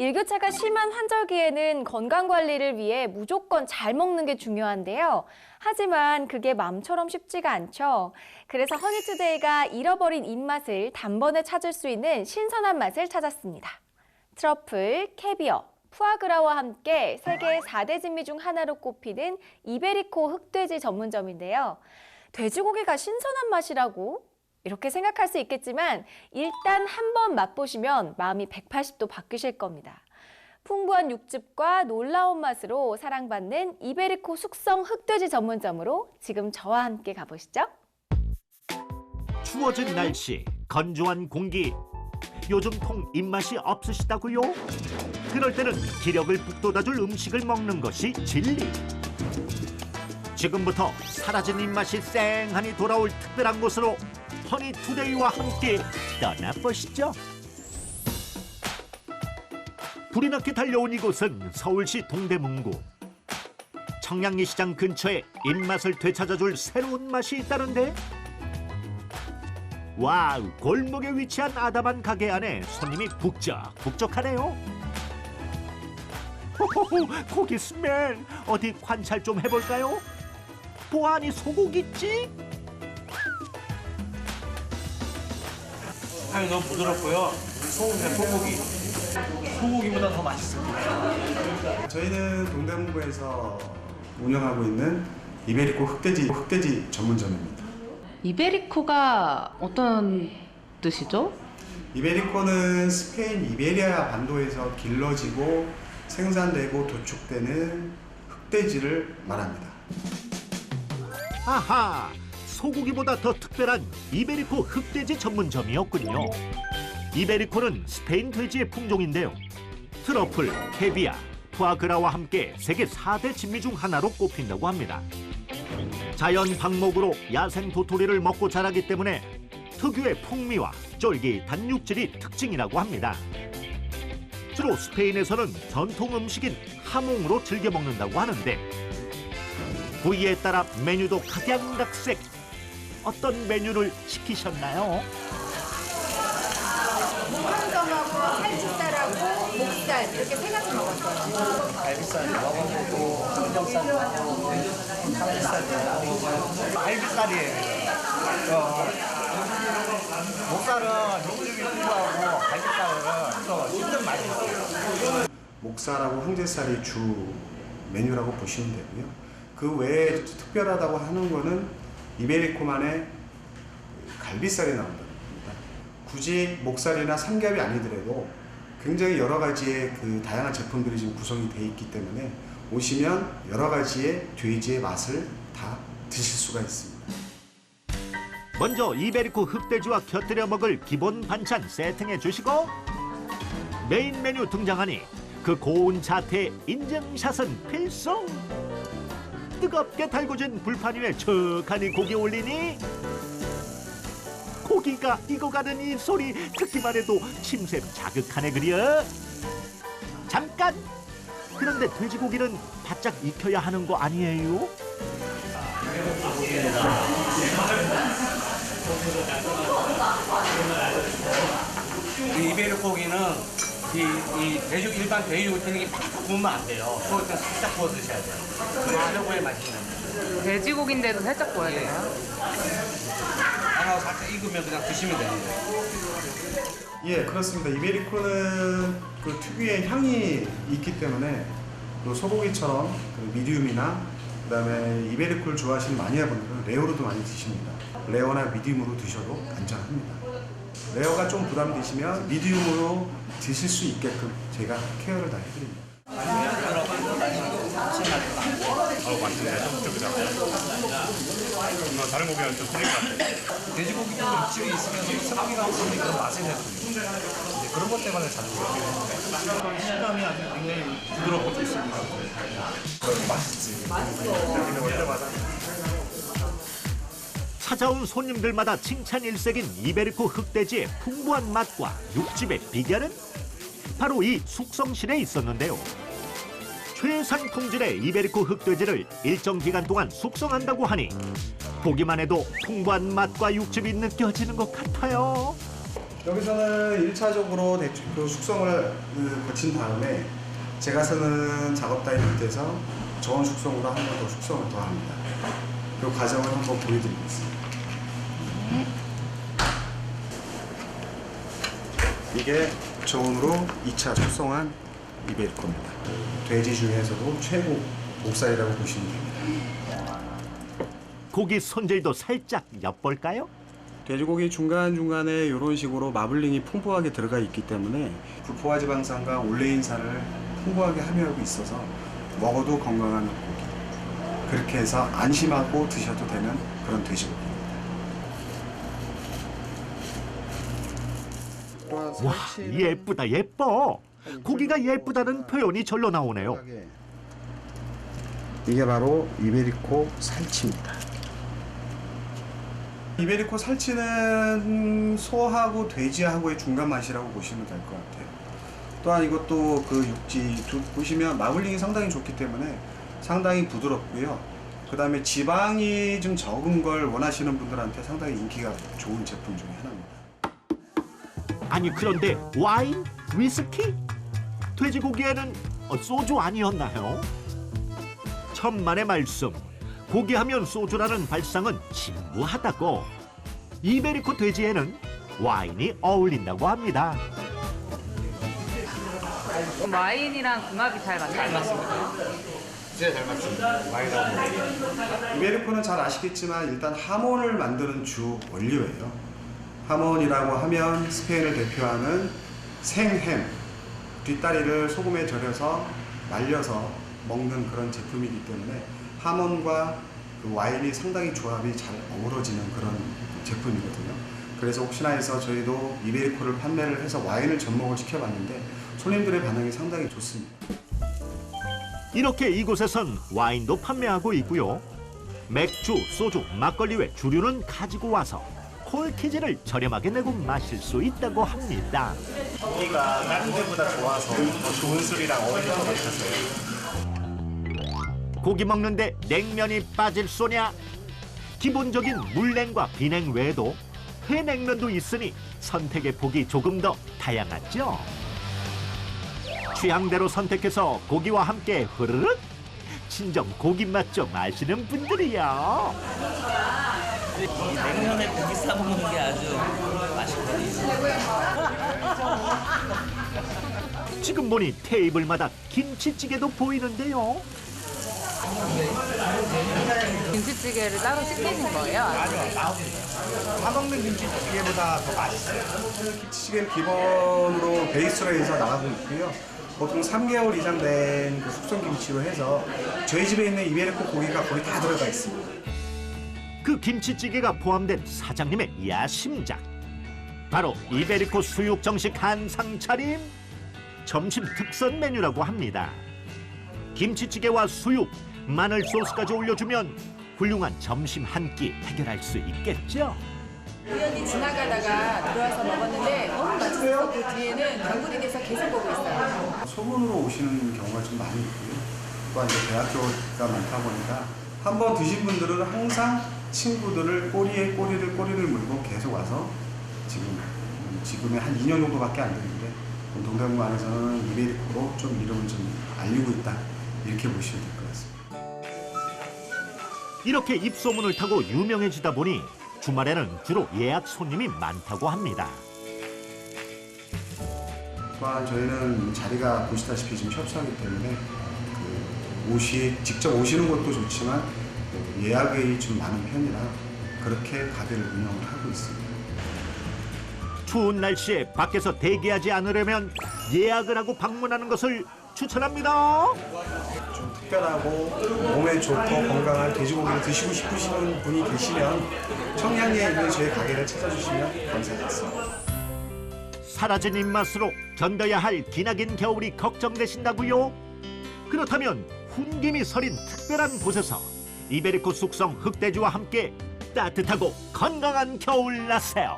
일교차가 심한 환절기에는 건강 관리를 위해 무조건 잘 먹는 게 중요한데요. 하지만 그게 마음처럼 쉽지가 않죠. 그래서 허니투데이가 잃어버린 입맛을 단번에 찾을 수 있는 신선한 맛을 찾았습니다. 트러플, 캐비어, 푸아그라와 함께 세계 4대 진미 중 하나로 꼽히는 이베리코 흑돼지 전문점인데요. 돼지고기가 신선한 맛이라고? 이렇게 생각할 수 있겠지만 일단 한번 맛보시면 마음이 180도 바뀌실 겁니다. 풍부한 육즙과 놀라운 맛으로 사랑받는 이베리코 숙성 흑돼지 전문점으로 지금 저와 함께 가보시죠. 추워진 날씨, 건조한 공기. 요즘 통 입맛이 없으시다고요? 그럴 때는 기력을 북돋아줄 음식을 먹는 것이 진리. 지금부터 사라진 입맛이 쌩하니 돌아올 특별한 곳으로 허니 투데이와 함께 떠나보시죠. 불이 나게 달려온 이곳은 서울시 동대문구. 청량리 시장 근처에 입맛을 되찾아줄 새로운 맛이 있다는데 와우 골목에 위치한 아담한 가게 안에 손님이 북적북적하네요 호호호 고기 스멜 어디 관찰 좀 해볼까요? 보아니 소고기 지? 향이 너무 부드럽고요. 소고기가 소고기. 소고기보다 더 맛있습니다. 저희는 동대문구에서 운영하고 있는 이베리코 흑돼지 흑돼지 전문점입니다. 이베리코가 어떤 뜻이죠? 이베리코는 스페인 이베리아 반도에서 길러지고 생산되고 도축되는 흑돼지를 말합니다. 아하 소고기보다 더 특별한 이베리코 흑돼지 전문점이었군요. 이베리코는 스페인 돼지의 품종인데요. 트러플, 캐비아, 푸아그라와 함께 세계 4대 진미 중 하나로 꼽힌다고 합니다. 자연 방목으로 야생 도토리를 먹고 자라기 때문에 특유의 풍미와 쫄깃한 육질이 특징이라고 합니다. 주로 스페인에서는 전통 음식인 하몽으로 즐겨 먹는다고 하는데 부위에 따라 메뉴도 각양각색. 어떤 메뉴를 시키셨나요? 항정하고 살치살하고 목살 이렇게 세 가지 먹었어요. 갈비살 먹어보고 항정살 먹어보고 삼겹살 먹어보고 갈비살이에요. 어, 목살은 육즙이 풍부하고 갈비살은 또 씹는 맛이 있어요. 목살하고 황제살이 주 메뉴라고 보시면 되고요. 그 외에 특별하다고 하는 거는 이베리코만의 갈비살이 나온다는 겁니다. 굳이 목살이나 삼겹이 아니더라도 굉장히 여러 가지의 그 다양한 제품들이 지금 구성이 되어 있기 때문에 오시면 여러 가지의 돼지의 맛을 다 드실 수가 있습니다. 먼저 이베리코 흑돼지와 곁들여 먹을 기본 반찬 세팅해 주시고 메인 메뉴 등장하니 그 고운 자태의 인증샷은 필수. 뜨겁게 달궈진 불판 위에 척하니 고기 올리니 고기가 익어가는 이 소리 듣기만 해도 침샘 자극하네 그려. 잠깐. 그런데 돼지고기는 바짝 익혀야 하는 거 아니에요? 이 이베리코기는 이, 이 돼지 일반 돼지고기 튀는 게팍 구우면 안 돼요. 그거 좀 살짝 구워 드셔야 돼요. 그래야 맛이 나요. 돼지고기인데도 살짝 구워야 되나요? 하나 살짝 익으면 그냥 드시면 됩니다. 예, 그렇습니다. 이베리코는 그 특유의 향이 있기 때문에 또 소고기처럼 그 미디움이나 그다음에 이베리코를 좋아하시는 마니아분들은 레어로도 많이 드십니다. 레어나 미디움으로 드셔도 안전합니다. 레어가 좀 부담되시면 미디움으로 드실 수 있게끔 제가 케어를 다 해드립니다. 돼지고기 좀 육즙이 있으면서 스모키가 없으니 그런 맛이 내거든요. 이제 그런 것 때문에 자주 먹어요. 식감이 아주 굉장히 부드럽고 좋습니다. 맛있지. 찾아온 손님들마다 칭찬 일색인 이베리코 흑돼지의 풍부한 맛과 육즙의 비결은 바로 이 숙성실에 있었는데요. 최상 품질의 이베리코 흑돼지를 일정 기간 동안 숙성한다고 하니 보기만 해도 풍부한 맛과 육즙이 느껴지는 것 같아요. 여기서는 1차적으로 대충 그 숙성을 그 거친 다음에 제가 쓰는 작업 타입 밑에서 저온 숙성으로 한 번 더 숙성을 더 합니다. 그 과정을 한번 보여드리겠습니다. 이게 저온으로 2차 숙성한 이베리코입니다. 돼지 중에서도 최고 목살이라고 보시면 됩니다. 고기 손질도 살짝 엿볼까요? 돼지고기 중간중간에 이런 식으로 마블링이 풍부하게 들어가 있기 때문에 불포화 지방산과 올레인산을 풍부하게 함유하고 있어서 먹어도 건강한 고기. 그렇게 해서 안심하고 드셔도 되는 그런 돼지고기입니다. 와 예쁘다 예뻐. 고기가 예쁘다는 표현이 절로 나오네요. 이게 바로 이베리코 살치입니다. 이베리코 살치는 소하고 돼지하고의 중간 맛이라고 보시면 될 것 같아요. 또한 이것도 그 육지 두- 보시면 마블링이 상당히 좋기 때문에 상당히 부드럽고요. 그 다음에 지방이 좀 적은 걸 원하시는 분들한테 상당히 인기가 좋은 제품 중에 하나입니다. 아니 그런데 와인? 위스키? 돼지고기에는 어, 소주 아니었나요? 천만의 말씀. 고기하면 소주라는 발상은 진부하다고. 이베리코 돼지에는 와인이 어울린다고 합니다. 와인이랑 궁합이 잘 맞나요? 이베리코는 잘 아시겠지만 일단 하몬을 만드는 주 원료예요. 하몬이라고 하면 스페인을 대표하는 생햄, 뒷다리를 소금에 절여서 말려서 먹는 그런 제품이기 때문에 하몬과 그 와인이 상당히 조합이 잘 어우러지는 그런 제품이거든요. 그래서 혹시나 해서 저희도 이베리코를 판매를 해서 와인을 접목을 시켜봤는데 손님들의 반응이 상당히 좋습니다. 이렇게 이곳에선 와인도 판매하고 있고요. 맥주, 소주, 막걸리 외 주류는 가지고 와서 콜키즈를 저렴하게 내고 마실 수 있다고 합니다. 고기가 다른 데보다 좋아서 더 좋은 술이랑 어울릴 것 같아서요. 고기 먹는데 냉면이 빠질 소냐? 기본적인 물냉과 비냉 외에도 회냉면도 있으니 선택의 폭이 조금 더 다양하죠. 취향대로 선택해서 고기와 함께 흐르륵 친정 고기 맛 좀 아시는 분들이요. 냉면에 고기 싸 먹는 게 아주 맛있거든요. 지금 보니 테이블마다 김치찌개도 보이는데요. 김치찌개를 따로 시키신 거예요? 사먹는 김치찌개보다 더 맛있어요. 김치찌개는 기본으로 베이스로 해서 나가고 있고요. 보통 3개월 이상 된 그 숙성 김치로 해서 저희 집에 있는 이베리코 고기가 거의 다 들어가 있습니다. 그 김치찌개가 포함된 사장님의 야심작 바로 이베리코 수육 정식 한상 차림 점심 특선 메뉴라고 합니다 김치찌개와 수육 마늘 소스까지 올려주면 훌륭한 점심 한 끼 해결할 수 있겠죠 우연히 지나가다가 들어와서 먹었는데 너무 맛있어서 그 뒤에는 단골이 돼서 계속 보고 있어요. 소문으로 오시는 경우가 좀 많이 있고요. 또한 이제 대학교가 많다 보니까 한 번 드신 분들은 항상 친구들을 꼬리에 꼬리를 꼬리를 물고 계속 와서 지금 음, 지금에 한 2년 정도밖에 안 됐는데 동대문구 안에서는 이베리코로 좀 이름을 좀 알리고 있다 이렇게 보시면 될 것 같습니다. 이렇게 입소문을 타고 유명해지다 보니 주말에는 주로 예약 손님이 많다고 합니다 또한 저희는 자리가 보시다시피 지금 협소하기 때문에 그 오시 직접 오시는 것도 좋지만 그 예약이 좀 많은 편이라 그렇게 가게를 운영을 하고 있습니다. 추운 날씨에 밖에서 대기하지 않으려면 예약을 하고 방문하는 것을 추천합니다. 좀 특별하고 몸에 좋고 건강한 돼지고기를 드시고 싶으시는 분이 계시면 청량리에 있는 저희 가게를 찾아주시면 감사하겠습니다. 사라진 입맛으로 견뎌야 할 기나긴 겨울이 걱정되신다고요? 그렇다면 훈김이 서린 특별한 곳에서 이베리코 숙성 흑돼지와 함께 따뜻하고 건강한 겨울 나세요.